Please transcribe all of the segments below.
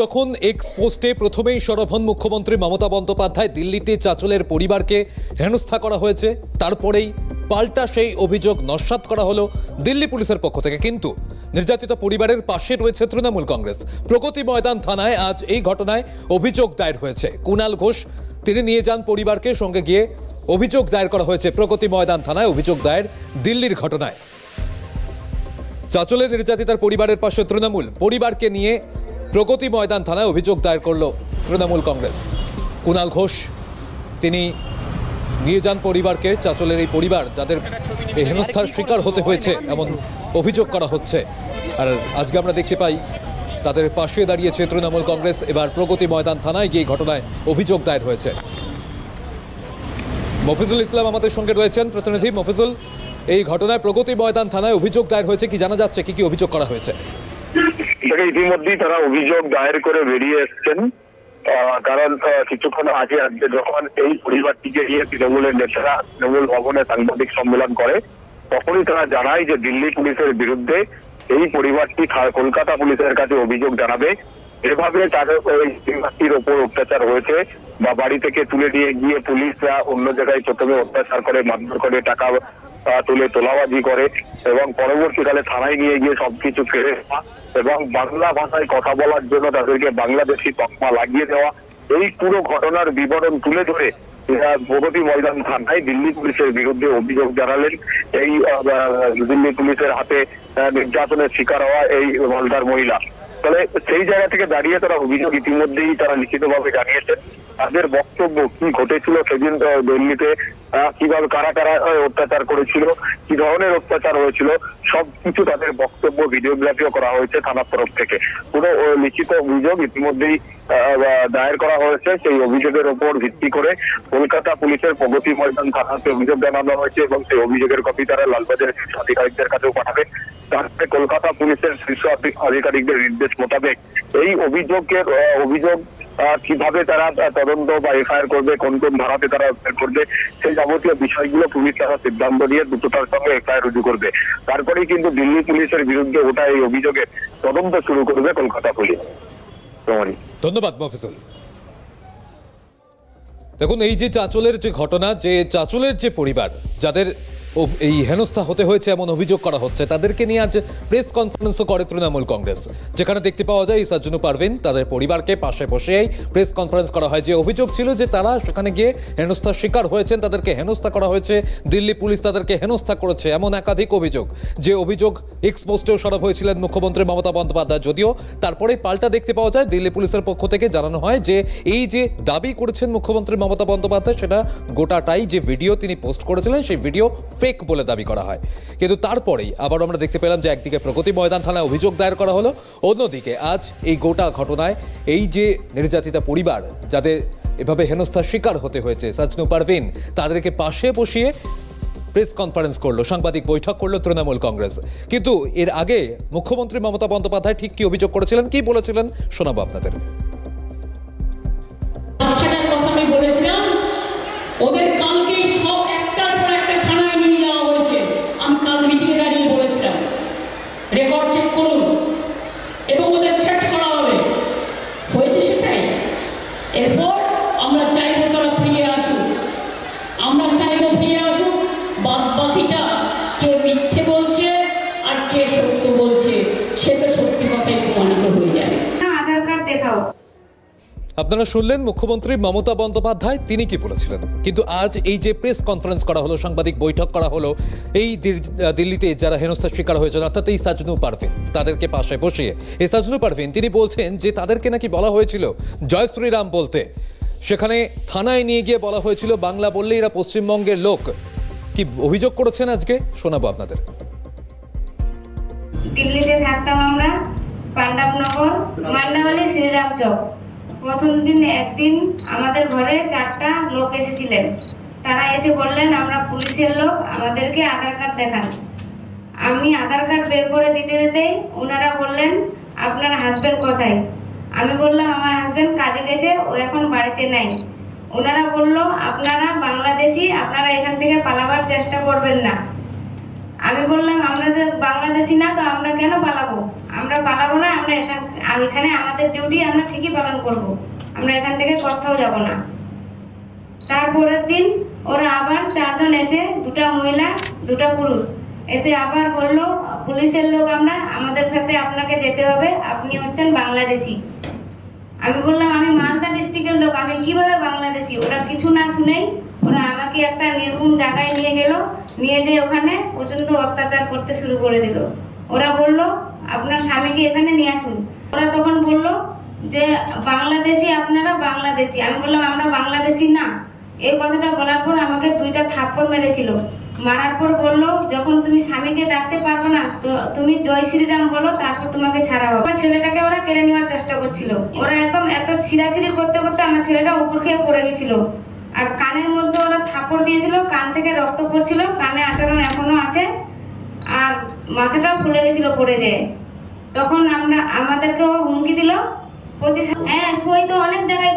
যখন এক্স পোস্টে প্রথমেই সরব হন মুখ্যমন্ত্রী মমতা বন্দ্যোপাধ্যায় দিল্লিতে চাচলের পরিবারকে হেনস্থা করা হয়েছে। তারপরেই পাল্টা সেই অভিযোগ নস্যাৎ করা হলো দিল্লি পুলিশের পক্ষ থেকে। কিন্তু নির্যাতিত পরিবারের পাশে রয়েছে তৃণমূল কংগ্রেস। প্রগতি ময়দান থানায় আজ এই ঘটনায় অভিযোগ দায়ের হয়েছে। কুণাল ঘোষ, তিনি নিয়ে যান পরিবারকে, সঙ্গে গিয়ে অভিযোগ দায়ের করা হয়েছে প্রগতি ময়দান থানায় অভিযোগ দায়ের দিল্লির ঘটনায়। চাচলে নির্যাতিতার পরিবারের পাশে তৃণমূল। পরিবারকে নিয়ে প্রগতি ময়দান থানায় অভিযোগ দায়ের করল তৃণমূল কংগ্রেস। কুণাল ঘোষ, তিনি নিয়ে যান পরিবারকে, চাচলের এই পরিবার যাদের হেনস্থার শিকার হতে হয়েছে এমন অভিযোগ করা হচ্ছে। আর আজকে আমরা দেখতে পাই, তাদের পাশে দাঁড়িয়েছে তৃণমূল কংগ্রেস, এবার প্রগতি ময়দান থানায় গিয়ে ঘটনায় অভিযোগ দায়ের হয়েছে। মফিজুল ইসলাম আমাদের সঙ্গে রয়েছেন। প্রতিনিধি মফিজুল, এই ঘটনায় প্রগতি ময়দান থানায় অভিযোগ দায়ের হয়েছে, কি জানা যাচ্ছে, কি কি অভিযোগ করা হয়েছে? থেকে ইতিমধ্যেই তারা অভিযোগ দায়ের করে বেরিয়ে এসছেন। কারণ কিছুক্ষণ আগে আজকে যখন এই পরিবারটিকে নিয়ে তৃণমূলের নেতারা তৃণমূল ভবনে সাংবাদিক সম্মেলন করে, তখনই তারা জানায় যে দিল্লি পুলিশের বিরুদ্ধে এই পরিবারটি কলকাতা পুলিশের কাছে অভিযোগ জানাবে। এভাবে তাদের ওই পরিবারটির ওপর অত্যাচার হয়েছে বা বাড়ি থেকে তুলে নিয়ে গিয়ে পুলিশরা অন্য জায়গায় প্রথমে অত্যাচার করে, মারধর করে, টাকা তুলে তোলাবাজি করে এবং পরবর্তীকালে থানায় নিয়ে গিয়ে সবকিছু ফেরে এবং বাংলা ভাষায় কথা বলার জন্য তাদেরকে বাংলাদেশি তকমা লাগিয়ে দেওয়া। এই পুরো ঘটনার বিবরণ তুলে ধরে প্রগতি ময়দান থানায় দিল্লি পুলিশের বিরুদ্ধে অভিযোগ জানালেন। এই দিল্লি পুলিশের হাতে নির্যাতনের শিকার হওয়া এই হলদার মহিলা। তাহলে সেই জায়গা থেকে দাঁড়িয়ে তারা অভিযোগ ইতিমধ্যেই তারা লিখিতভাবে জানিয়েছেন। তাদের বক্তব্য কি ঘটেছিল সেদিন দিল্লিতে কীভাবে কারা কারা অত্যাচার করেছিল, কি ধরনের অত্যাচার হয়েছিল সবকিছু তাদের বক্তব্য, ভিডিওগ্রাফিও করা হয়েছে থানার তরফ থেকে। পুরো লিখিত অভিযোগ ইতিমধ্যেই দায়ের করা হয়েছে। সেই অভিযোগের উপর ভিত্তি করে কলকাতা পুলিশের প্রগতি ময়দান থানাতে অভিযোগ জানানো হয়েছে এবং সেই অভিযোগের কপি তারা লালবাজারের আধিকারিকদের কাছেও পাঠাবে। তারপরে কলকাতা পুলিশের শীর্ষ আধিকারিকদের নির্দেশ মোতাবেক এই অভিযোগের অভিযোগ কীভাবে তারা তদন্ত বা এফআইআর করবে কোন কোন ধারাতে তারা এফআইআর করবে সেই যাবতীয় বিষয়গুলো পুলিশ তারা সিদ্ধান্ত নিয়ে দ্রুততার সঙ্গে এফআইআর রুজু করবে। তারপরেই কিন্তু দিল্লি পুলিশের বিরুদ্ধে ওটা এই অভিযোগের তদন্ত শুরু করবে কলকাতা পুলিশ। ধন্যবাদ মফিজুল। দেখুন এই যে চাচলের যে ঘটনা যে চাচলের যে পরিবার যাদের এই হেনস্থা হতে হয়েছে এমন অভিযোগ করা হচ্ছে। তাদেরকে নিয়ে আজ প্রেস কনফারেন্সও করে তৃণমূল কংগ্রেস। যেখানে দেখতে পাওয়া যায় ইসাজুনু পারভিন তাদের পরিবারকে পাশে বসেই প্রেস কনফারেন্স করা হয়। যে অভিযোগ ছিল যে তারা সেখানে গিয়ে হেনস্থার শিকার হয়েছেন, তাদেরকে হেনস্থা করা হয়েছে। দিল্লি পুলিশ তাদেরকে হেনস্থা করেছে, এমন একাধিক অভিযোগ। যে অভিযোগ এক্সপোস্টেও সরব হয়েছিলেন মুখ্যমন্ত্রী মমতা বন্দ্যোপাধ্যায়। যদিও তারপরে পাল্টা দেখতে পাওয়া যায়, দিল্লি পুলিশের পক্ষ থেকে জানানো হয় যে এই যে দাবি করেছেন মুখ্যমন্ত্রী মমতা বন্দ্যোপাধ্যায়, সেটা গোটাটাই যে ভিডিও তিনি পোস্ট করেছিলেন, সেই ভিডিও ফেক বলে দাবি করা হয়। কিন্তু তারপরেই আবার আমরা দেখতে পেলাম যে একদিকে প্রগতি ময়দান থানায় অভিযোগ দায়ের করা হলো, অন্যদিকে আজ এই গোটা ঘটনায় এই যে নির্যাতিতা পরিবার, যাদের এভাবে হেনস্থার শিকার হতে হয়েছে, সাজনু পারভিন, তাদেরকে পাশে বসিয়ে প্রেস কনফারেন্স করল, সাংবাদিক বৈঠক করল তৃণমূল কংগ্রেস। কিন্তু এর আগে মুখ্যমন্ত্রী মমতা বন্দ্যোপাধ্যায় ঠিক কি অভিযোগ করেছিলেন, কি বলেছিলেন, শোনাবো আপনাদের। ওদের কালকে সব একটার পর একটা থানায় নিয়ে যাওয়া হয়েছে আমি কাল মিটিংয়ে দাঁড়িয়ে বলেছিলাম রেকর্ড চেক করুন এবং ওদের থ্রেট করা হবে হয়েছে সেটাই এরপর আমরা চাইব তারা ফিরে আসুক আমরা চাইব ফিরে আসুক বাদ বাকিটা কে মিথ্যে বলছে আর কে সত্য বলছে সে তো সত্যি কথাই প্রমাণিত হয়ে যাবে আধার কার্ড দেখাও আপনারা শুনলেন মুখ্যমন্ত্রী মমতা বন্দ্যোপাধ্যায়, তিনি কি বলেছিলেন? কিন্তু আজ এই যে প্রেস কনফারেন্স করা হলো, সাংবাদিক বৈঠক করা হলো, এই দিল্লিতে যারা হেনস্থার শিকার হয়েছেন, অর্থাৎ এই সাজনু পারভিন, তাদেরকে পাশে বসিয়ে, এই সাজনু পারভিন, তিনি বলছেন যে তাদেরকে নাকি বলা হয়েছিল, জয় শ্রীরাম বলতে। সেখানে থানায় নিয়ে গিয়ে বলা হয়েছিল, বাংলা বললে এরা পশ্চিমবঙ্গের লোক। কি অভিযোগ করেছেন আজকে? শোনাবো আপনাদের। দিল্লিতে থাকতাম আমরা পাণ্ডবনগর মান্ডাওয়ালি শ্রীরাম চক প্রথম দিন একদিন আমাদের ঘরে চারটা লোক এসেছিলেন। তারা এসে বললেন, আমরা পুলিশের লোক, আমাদেরকে আধার কার্ড দেখান। আমি আধার কার্ড বের করে দিতে দিতেই ওনারা বললেন, আপনার হাজবেন্ড কোথায়? আমি বললাম, আমার হাজবেন্ড কাজে গেছে, ও এখন বাড়িতে নাই। ওনারা বলল, আপনারা বাংলাদেশি, আপনারা এখান থেকে পালাবার চেষ্টা করবেন না। আমি বললাম, আমরা যে বাংলাদেশি না, তো আমরা কেন পালাবো? আমরা পালাবো না, আমরা এখান এখানে আমাদের ডিউটি আমরা ঠিকই পালন করব। আমরা এখান থেকে কোথাও যাব না। তারপরের দিন ওরা আবার চারজন এসে দুটা মহিলা, দুটা পুরুষ এসে আবার বলল, পুলিশের লোক আমরা, আমাদের সাথে আপনাকে যেতে হবে, আপনি হচ্ছেন বাংলাদেশি। আমি বললাম, আমি মালদা ডিস্ট্রিক্টের লোক, আমি কীভাবে বাংলাদেশি? ওরা কিছু না শুনেই আমাকে একটা নির্ভুম জায়গায় নিয়ে গেল, নিয়ে যেয়ে ওখানে প্রচণ্ড অত্যাচার করতে শুরু করে দিল। ওরা বলল, আপনার স্বামীকে এখানে নিয়ে আসুন। ওরা তখন বলল যে, বাংলাদেশি আপনারা বাংলাদেশি। আমি বললাম, আমরা বাংলাদেশি না। এই কথাটা বলার পর আমাকে দুইটা থাপ্পড় মেরেছিল। মারার পর বলল, যখন তুমি স্বামীকে ডাকতে পারবে না, তো তুমি জয় শ্রীরাম বলো, তারপর তোমাকে ছাড়া হবে। আমার ছেলেটাকে ওরা কেড়ে নেওয়ার চেষ্টা করছিল। ওরা একদম এত ছিঁড়াছিড়ি করতে করতে আমার ছেলেটা উপর খেয়ে পড়ে গেছিল। আর কানের থাপড় দিয়েছিল, কান থেকে রক্ত পড়ছিল, কানে আচরণ এখনও আছে। আর মাথাটাও ফুলে গেছিল পড়ে যেয়ে। তখন আমরা, আমাদেরকেও হুমকি দিল হ্যাঁ সই তো অনেক জায়গায়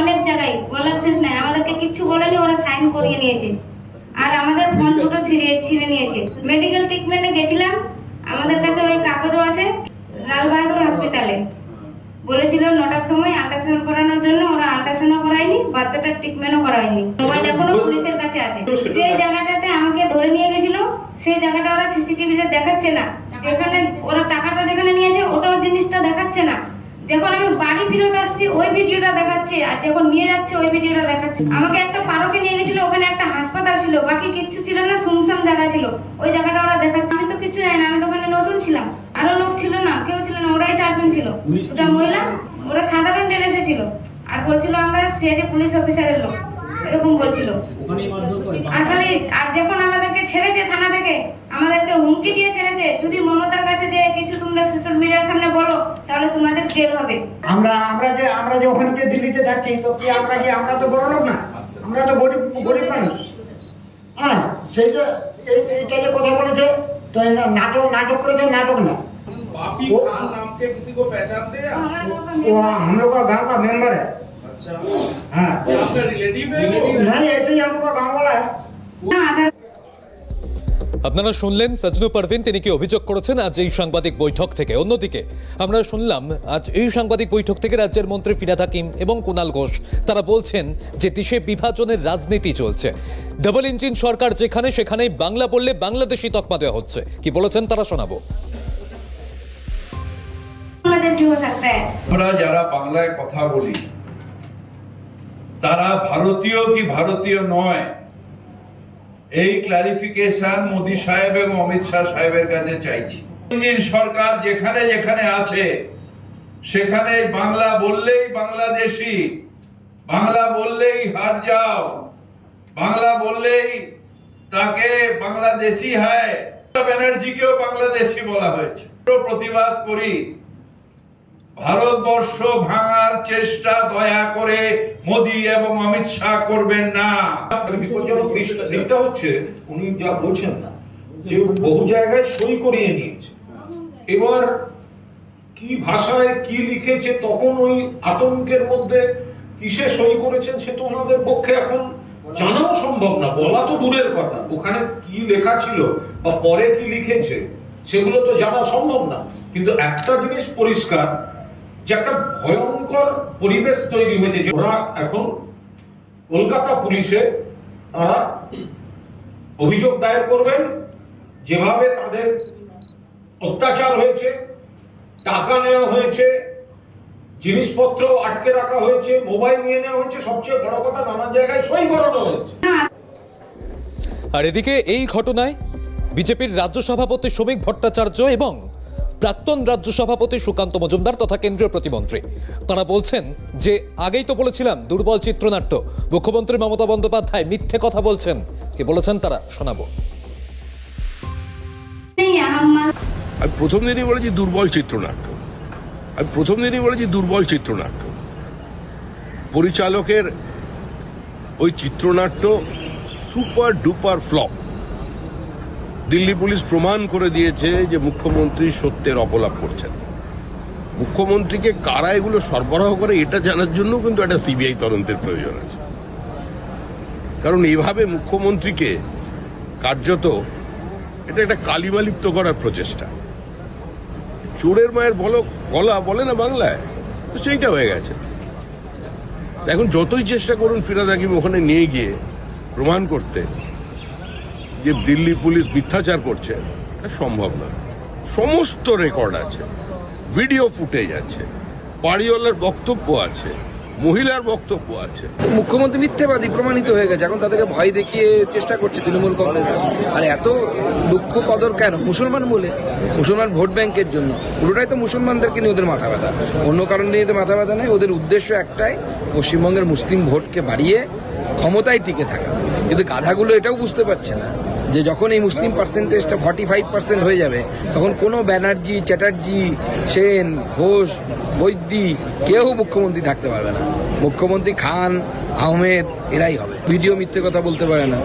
অনেক জায়গায়। বলার নাই, আমাদেরকে কিচ্ছু বলেনি, ওরা সাইন করিয়ে নিয়েছে। আর আমাদের ফোন দুটো ছিঁড়ে ছিঁড়ে নিয়েছে। মেডিকেল ট্রিটমেন্টে গেছিলাম, আমাদের কাছে ওই কাগজও আছে লাল বাহাদুর হসপিটালে বলেছিল নটার সময় আল্ট্রাসাউন্ড করানোর জন্য ওরা আল্ট্রাসাউন্ড করায়নি বাচ্চাটার ট্রিটমেন্টও করায়নি। মোবাইল এখনও পুলিশের কাছে আছে। যে জায়গাটাতে আমাকে ধরে নিয়ে গেছিল সেই জায়গাটা ওরা সিসিটিভিতে দেখাচ্ছে না। যেখানে ওরা টাকাটা যেখানে নিয়েছে ওটাও জিনিসটা দেখাচ্ছে না। যখন আমি বাড়ি ফিরত আসছি ওই ভিডিওটা দেখাচ্ছে আর যখন নিয়ে যাচ্ছে ওই ভিডিওটা দেখাচ্ছে। আমাকে একটা পারকে নিয়ে গেছিল ওখানে একটা হাসপাতাল ছিল বাকি কিচ্ছু ছিল না সুনসান জায়গা ছিল। ওই জায়গাটা ওরা দেখাচ্ছে। আমি তো কিছু জানি না আমি তো ওখানে নতুন ছিলাম। আরও লোক ছিল না কেউ ছিল না ওরাই চারজন ছিল। ওটা মহিলা ওরা সাধারণ ড্রেসে ছিল। আর বলছিল আমরা সিআইডি পুলিশ অফিসারের লোক। এরকম বলছিল। আর খালি আর যখন আমাদেরকে ছেড়েছে থানা থেকে আমাদেরকে হুমকি দিয়ে ছেড়েছে যদি মমতার কাছে যে কিছু তোমরা সোশ্যাল মিডিয়ার সামনে বলো তাহলে তোমাদের জেল হবে। আমরা আমরা যে আমরা যে ওখানে যে দিল্লিতে যাচ্ছি তো কি আমরা কি আমরা তো বড় লোক না? আমরা তো গরিব গরিব মানুষ। হ্যাঁ সেই যে এই- এইটা যে কথা বলেছে তো নাটক নাটক করেছে নাটক না। पापी वो- खान नाम के किसी को पहचानते हैं आप? वो हम लोग का गांव का मेंबर है अच्छा हाँ आपका रिलेटिव है वो? नहीं ऐसे ही हम लोग का गांव वाला है না আধার আপনারা শুনলেন সজনু পারভিন তিনি কি অভিযোগ করেছেন আজ এই সাংবাদিক বৈঠক থেকে অন্যদিকে আমরা শুনলাম আজ এই সাংবাদিক বৈঠক থেকে রাজ্যের মন্ত্রী ফিরাদ হাকিম এবং কুণাল ঘোষ তারা বলছেন যে দেশে বিভাজনের রাজনীতি চলছে ডাবল ইঞ্জিন সরকার যেখানে সেখানেই বাংলা বললে বাংলাদেশি তকমা দেওয়া হচ্ছে কি বলেছেন তারা শোনাবো বাংলাদেশি হো सकता है আমরা যারা বাংলায় কথা বলি তারা ভারতীয় কি ভারতীয় নয় এই ক্লারিফিকেশন মোদি সাহেব এবং অমিত শাহ সাহেবের কাছে চাইছি ইঞ্জিন সরকার যেখানে যেখানে আছে সেখানে বাংলা বললেই বাংলাদেশি বাংলা বললেই হার যাও বাংলা বললেই তাকে বাংলাদেশি হয় ব্যানার্জিকেও বাংলাদেশি বলা হয়েছে প্রতিবাদ করি ভারতবর্ষ ভাঙার চেষ্টা দয়া করে মোদি এবং অমিত শাহ করবেন না। হচ্ছে উনি যা বলছেন না যে বহু জায়গায় সই করিয়ে নিয়েছে। এবার কি ভাষায় কি লিখেছে তখন ওই আতঙ্কের মধ্যে কিসে সই করেছেন সে তো ওনাদের পক্ষে এখন জানাও সম্ভব না বলা তো দূরের কথা। ওখানে কি লেখা ছিল বা পরে কি লিখেছে সেগুলো তো জানা সম্ভব না। কিন্তু একটা জিনিস পরিষ্কার যে একটা ভয়ঙ্কর পরিবেশ তৈরি হয়েছে যে ওরা এখন কলকাতা পুলিশে তারা অভিযোগ দায়ের করবেন, যেভাবে তাদের অত্যাচার হয়েছে, টাকা নেওয়া হয়েছে, জিনিসপত্র আটকে রাখা হয়েছে, মোবাইল নিয়ে নেওয়া হয়েছে, সবচেয়ে বড় কথা নানা জায়গায় সই করানো হয়েছে। আর এদিকে এই ঘটনায় বিজেপির রাজ্য সভাপতি শ্রমিক ভট্টাচার্য এবং প্রাক্তন রাজ্য সভাপতি সুকান্ত মজুমদার তথা কেন্দ্রীয় প্রতিমন্ত্রী। তারা বলছেন যে আগেই তো বলেছিলাম দুর্বল চিত্রনাট্য। মুখ্যমন্ত্রী মমতা বন্দ্যোপাধ্যায় মিথ্যে কথা বলছেন। কি বলেছেন তারা? শোনাবো। আমি প্রথম দিনই বলেছি দুর্বল চিত্রনাট্য। আমি প্রথম দিনই বলেছি দুর্বল চিত্রনাট্য। পরিচালকের ওই চিত্রনাট্য super duper flop. Delhi police প্রমাণ করে দিয়েছে যে মুখ্যমন্ত্রী সত্যের অপলাপ করছেন। মুখ্যমন্ত্রীকে কারা এগুলো সরবরাহ করে এটা জানার জন্য কিন্তু একটা সিবিআই তদন্তের প্রয়োজন আছে। কারণ এইভাবে মুখ্যমন্ত্রীকে কার্যত এটা একটা কালিমা লিপ্ত করার প্রচেষ্টা। চোরের মায়ের বলো, গলা বলে না বাংলায়? তো সেইটা হয়ে গেছে। এখন যতই চেষ্টা করুন ফিরাদ ওখানে নিয়ে গিয়ে প্রমাণ করতে যে দিল্লি পুলিশ মিথ্যাচার করছে সম্ভব না। সমস্ত রেকর্ড আছে। ভিডিও ফুটেজ আছে। বাড়িওয়ালার বক্তব্য আছে। মহিলার বক্তব্য আছে। মুখ্যমন্ত্রী মিথ্যেবাদী প্রমাণিত হয়ে গেছে। এখন তাদেরকে ভয় দেখিয়ে চেষ্টা করছে তৃণমূল কংগ্রেস। আর এত দুঃখ কদর কেন? মুসলমান বলে। মুসলমান ভোট ব্যাংকের জন্য। পুরোটাই তো মুসলমানদেরকে নিয়ে ওদের মাথা ব্যথা। অন্য কারণ নিয়ে মাথা ব্যথা নেই। ওদের উদ্দেশ্য একটাই, পশ্চিমবঙ্গের মুসলিম ভোটকে বাড়িয়ে ক্ষমতায় টিকে থাকা। কিন্তু গাধাগুলো এটাও বুঝতে পারছে না। যে যখন এই মুসলিম পার্সেন্টেজটা ফর্টি ফাইভ পার্সেন্ট হয়ে যাবে, তখন কোনো ব্যানার্জি, চ্যাটার্জি, সেন, ঘোষ, বৈদ্যি, কেউ মুখ্যমন্ত্রী থাকতে পারবে না। মুখ্যমন্ত্রী খান, আহমেদ, এরাই হবে। ভিডিও মিথ্যে কথা বলতে পারে না।